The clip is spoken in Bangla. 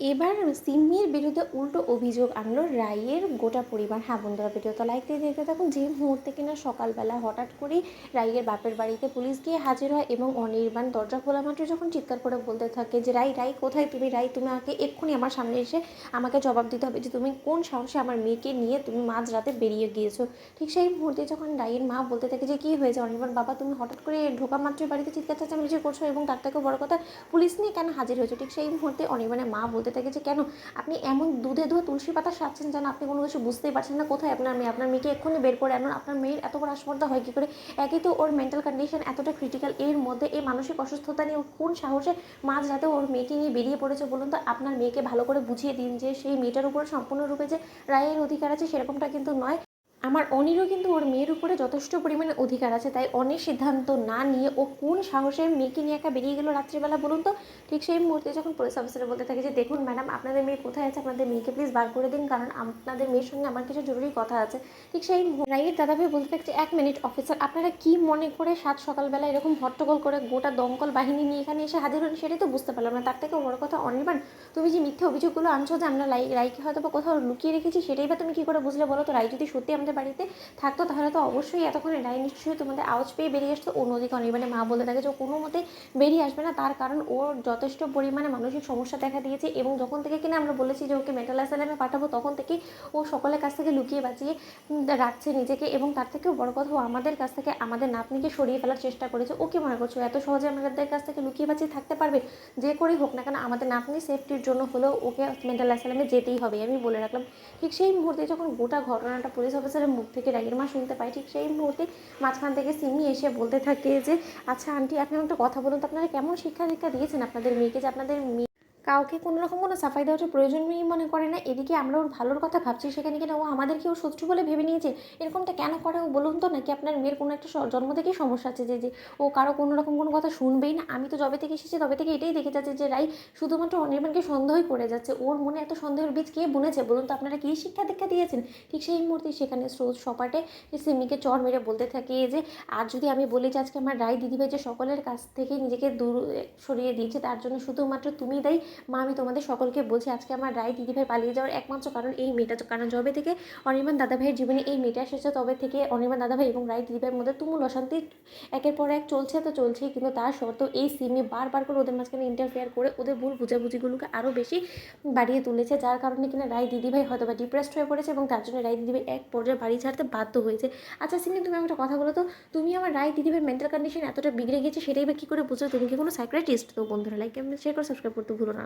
এবার সিমির বিরুদ্ধে উল্টো অভিযোগ আনলো রায়ের গোটা পরিবার। হ্যাঁ বন্ধুরা ভিডিওটা লাইক দিয়ে দেখতে থাকুন। যে মুহূর্তে কিনা সকালবেলা হঠাৎ করেই রায়ের বাপের বাড়িতে পুলিশ গিয়ে হাজির হয় এবং অনির্বাণ দরজা খোলা মাত্র যখন চিৎকার করে বলতে থাকে যে, রাই রাই, কোথায় তুমি? রাই, তুমি আমাকে এক্ষুনি আমার সামনে এসে আমাকে জবাব দিতে হবে যে, তুমি কোন সাহসে আমার মেয়েকে নিয়ে তুমি মাঝ রাতে বেরিয়ে গিয়েছো? ঠিক সেই মুহূর্তে যখন রায়ের মা বলতে থাকে যে, কী হয়েছে? অনির্বাণ বাবা, তুমি হঠাৎ করে ঢোকা মাত্রই বাড়িতে চিৎকার চেঁচামেচি করছ এবং তার থেকেও বড় কথা, পুলিশ নিয়ে কেন হাজির হয়েছো? ঠিক সেই মুহূর্তে অনির্বাণের মা বলতে থাকে যে, কেন? আপনি এমন দুধে ধুয়ে তুলসী পাতা সাজছেন যেন আপনি কোনো কিছু বুঝতেই পারছেন না। কোথায় আপনার মেয়ে? আপনার মেয়েকে এক্ষুনি বের করে আনুন। আপনার মেয়ের এত বড় আসপর্দা হয় কী করে? একই তো ওর মেন্টাল কন্ডিশন এতটা ক্রিটিক্যাল এর মধ্যে এই মানসিক অসুস্থতা নিয়ে কোন সাহসে মাঝ রাতে ওর মেয়েকে নিয়ে বেরিয়ে পড়েছে বলুন তো? আপনার মেয়েকে ভালো করে বুঝিয়ে দিন যে, সেই মেয়েটার উপর সম্পূর্ণরূপে যে রায়ের অধিকার আছে সেরকমটা কিন্তু নয়। আমার অনিরও কিন্তু ওর মেয়ের উপরে যথেষ্ট পরিমাণে অধিকার আছে, তাই অনির সিদ্ধান্ত না নিয়ে ও কোন সাহসে মেয়েকে নিয়ে একা বেরিয়ে গেল রাত্রিবেলা বলুন তো? ঠিক সেই মুহূর্তে যখন পুলিশ অফিসার বলতে থাকে যে, দেখুন ম্যাডাম আপনাদের মেয়ে কোথায় আছে? আপনাদের মেয়েকে প্লিজ বার করে দিন, কারণ আপনাদের মেয়ের সঙ্গে আমার কিছু জরুরি কথা আছে। ঠিক সেই রাইয়ের দাদাভাই বলতে থাকছে এক মিনিট অফিসার আপনারা কি মনে করে সাত সকালবেলা এরকম হট্টগোল করে গোটা দমকল বাহিনী নিয়ে এখানে এসে হাজির হন সেটাই তো বুঝতে পারলাম না। তার থেকে বড় কথা অনির্বাণ তুমি যে মিথ্যে অভিযোগগুলো আনছো যে, আমরা লাই রাইকে হয়তো বা কোথাও লুকিয়ে রেখেছি, সেটাই বা তুমি কী করে বুঝলে বলো তো? রাই যদি সত্যি আমাদের বাড়িতে থাকতো, তাহলে তো অবশ্যই এতক্ষণে রায় নিশ্চয়ই তোমাদের আওয়াজ পেয়ে বেরিয়ে আসতো। অন্যদিকে অনির্বাণে মা বলতে থাকে যে কোনো মতে বেরিয়ে আসবে না। তার কারণ ওর যথেষ্ট পরিমাণে মানসিক সমস্যা দেখা দিয়েছে এবং যখন থেকে কিনা আমরা বলেছি যে ওকে মেন্টাল অ্যাসাইলামে পাঠাবো, তখন থেকেই ও সকলের কাছ থেকে লুকিয়ে বাঁচিয়ে রাখছে নিজেকে এবং তার থেকেও বড় কথা আমাদের কাছ থেকে আমাদের নাতনিকে সরিয়ে ফেলার চেষ্টা করেছে। ওকে মনে করছ, এত সহজে আমাদের কাছ থেকে লুকিয়ে বাঁচিয়ে থাকতে পারবে? যে করেই হোক না কেন, আমাদের নাতনি সেফটির জন্য হলেও ওকে মেন্টাল অ্যাসাইলামে যেতেই হবে। আমি বলে রাখলাম, ঠিক সেই মুহূর্তে যখন গোটা ঘটনাটা পুলিশ অফিসারের মুখ থেকে রাগের মা শুনতে পাই, ঠিক সেই মুহূর্তে মাঝখান থেকে সিমি এসে বলতে থাকে যে আচ্ছা আন্টি, আপনি একটা কথা বলুন তো, আপনারা কেমন শিক্ষা দীক্ষা দিয়েছেন আপনাদের মেয়েকে? যে আপনাদের মেয়ে কাউকে কোনো রকম কোনো সাফাই দেওয়ার প্রয়োজনই মনে করে না। এদিকে আমরা ওর ভালোর কথা ভাবছি, সেখানে কিনা ও আমাদেরকে ও শত্রু বলে ভেবে নিয়েছে। এরকমটা কেন করে ও বলুন তো? নাকি আপনার মেয়ের কোনো একটা জন্ম থেকেই সমস্যা আছে যে যে ও কারও কোনো রকম কোনো কথা শুনবেই না? আমি তো যবে থেকে এসেছি, তবে থেকে এটাই দেখে যাচ্ছে যে, রাই শুধুমাত্র অনির্বাণকে সন্দেহই করে যাচ্ছে। ওর মনে এত সন্দেহের বীজ কে বুনেছে বলুন তো? আপনারা কী শিক্ষা দীক্ষা দিয়েছেন? ঠিক সেই মুহূর্তে সেখানে স্রোত সপাটে সিমিকে চর মেরে বলতে থাকে যে, আর যদি আমি বলি যে, আজকে আমার রায় দিদিভাই যে সকলের কাছ থেকে নিজেকে দূর সরিয়ে দিয়েছে, তার জন্য শুধুমাত্র তুমি দায়ী মা, আমি তোমাদের সকলকে বলছি, আজকে আমার রায় দিদিভাই পালিয়ে যাওয়ার একমাত্র কারণ এই মেয়েটা। কারণ যবে থেকে অনির্বাণ দাদাভাইয়ের জীবনে এই মেয়েটা এসেছে, তবে থেকে অনির্বাণ দাদাভাই এবং রায় দিদিভাইয়ের মধ্যে তুমুল অশান্তি একের পর এক চলছে তো চলছেই। কিন্তু তার সত্ত্বেও এই সিমি বারবার করে ওদের মাঝখানে ইন্টারফেয়ার করে ওদের ভুল বুঝাবুঝিগুলোকে আরও বেশি বাড়িয়ে তুলেছে, যার কারণে কিনা রায় দিদিভাই হয়তো বা ডিপ্রেসড হয়ে পড়েছে এবং তার জন্য রায় দিদিভাই এক পর্যায়ে বাড়ি ছাড়তে বাধ্য হয়েছে। আচ্ছা সিমি, তুমি একটা কথা বলো তো, তুমি আমার রায় দিদিভাইয়ের মেন্টাল কন্ডিশন এতটা বিগড়ে গেছে সেটাই বা কী করে বুঝো তুমি কি কোনো সাইক্রেটিস্ট তো বন্ধুরা লাইক শেয়ার করে সাবস্ক্রাইব করতে ভুলো না।